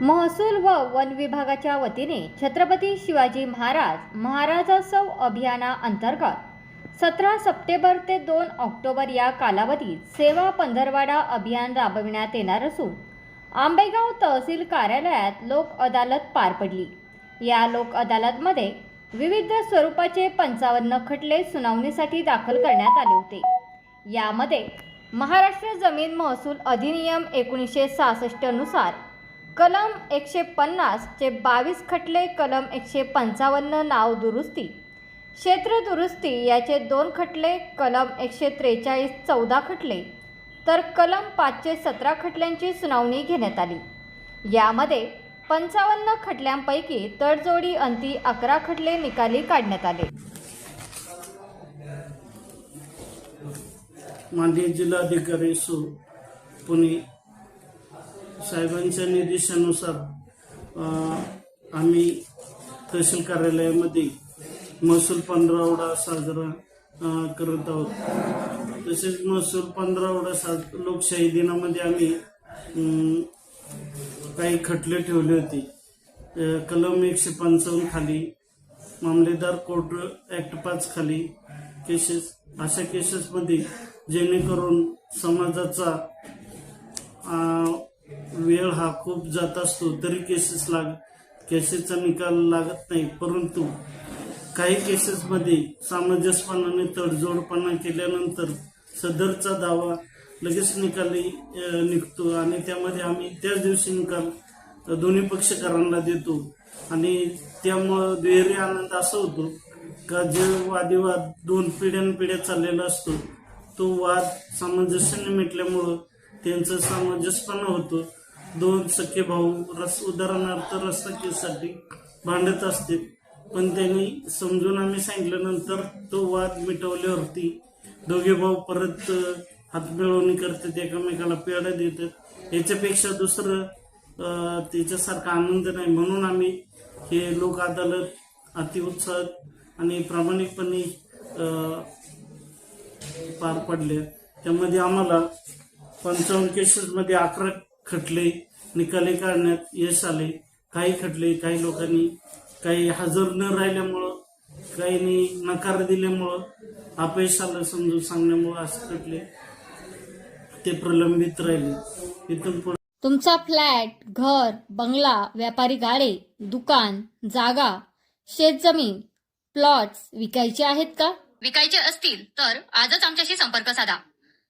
महसूल व वन विभागाच्या वतीने छत्रपती शिवाजी महाराज महाराजासव अभियानाअंतर्गत सतरा सप्टेंबर ते दोन ऑक्टोबर या कालावधीत सेवा पंधरवाडा अभियान राबविण्यात येणार असून आंबेगाव तहसील कार्यालयात लोक अदालत पार पडली. या लोक अदालतमध्ये विविध स्वरूपाचे पंचावन्न खटले सुनावणीसाठी दाखल करण्यात आले होते. यामध्ये महाराष्ट्र जमीन महसूल अधिनियम एकोणीसशे सहासष्टनुसार कलम एकशे पन्नासचे बावीस खटले कलम एकशे पंचावन्न नाव दुरुस्ती. क्षेत्र दुरुस्ती याचे दोन खटले कलम एकशे त्रेचाळीस चौदा खटले. तर कलम पाचशे सतरा खटल्यांची सुनावणी घेण्यात आली. यामध्ये पंचावन्न खटल्यांपैकी तडजोडी अंती अकरा खटले निकाली काढण्यात आले. माननीय जिल्हाधिकारी सु पुणे साहेबांच्या निर्देशानुसार आम्ही तहसील कार्यालयामध्ये महसूल पंधरावडा साजरा करत आहोत. तसेच महसूल पंधरावडा साज लोकशाही दिनामध्ये आम्ही काही खटले ठेवले होते. कलम एकशे पंचावन्न खाली मामलेदार कोर्ट ऍक्ट पाच खाली केसेस अशा केसेसमध्ये जेणेकरून समाजाचा वेळ हा खूप जात असतो तरी केसेस लाग केसेसचा निकाल लागत नाही. परंतु काही केसेसमध्ये सामंजस्यपणाने तडजोडपणा केल्यानंतर सदरचा दावा लगेच निकाली निघतो आणि त्यामध्ये आम्ही त्याच दिवशी निकाल दोन्ही पक्षकारांना देतो. आणि त्यामुळं दुहेरी आनंद असा होतो का जे वादिवाद दोन पिढ्यानपिढ्या चाललेला असतो तो वाद सामंजस्याने मिटल्यामुळं त्यांचं सामंजस्यपणा होतो. दोन सख्खे भाऊ रस उदाहरणार्थ रस्ता केससाठी भांडत असते पण त्यांनी समजून आम्ही सांगितल्यानंतर तो वाद मिटवल्यावरती दोघे भाऊ परत हात मिळवणी करतात एकमेकाला पेढा देतात. याच्यापेक्षा दुसरं त्याच्यासारखा आनंद नाही. म्हणून आम्ही हे लोक अदालत अतिउत्साहात आणि प्रामाणिकपणे पार पडले. त्यामध्ये आम्हाला पंचावन्न केसेसमध्ये अकरा खटले निकाली काढण्यात यश आले. काही खटले काही लोकांनी काही हजर न राहिल्यामुळं काहींनी नकार दिल्यामुळं अपयश आलं समजून सांगण्यामुळं असं खटले ते प्रलंबित राहिले. इथून पुढे तुमचा फ्लॅट घर बंगला व्यापारी गाडे दुकान जागा शेतजमीन प्लॉट्स विकायचे आहेत का? विकायचे असतील तर आजच आमच्याशी संपर्क साधा.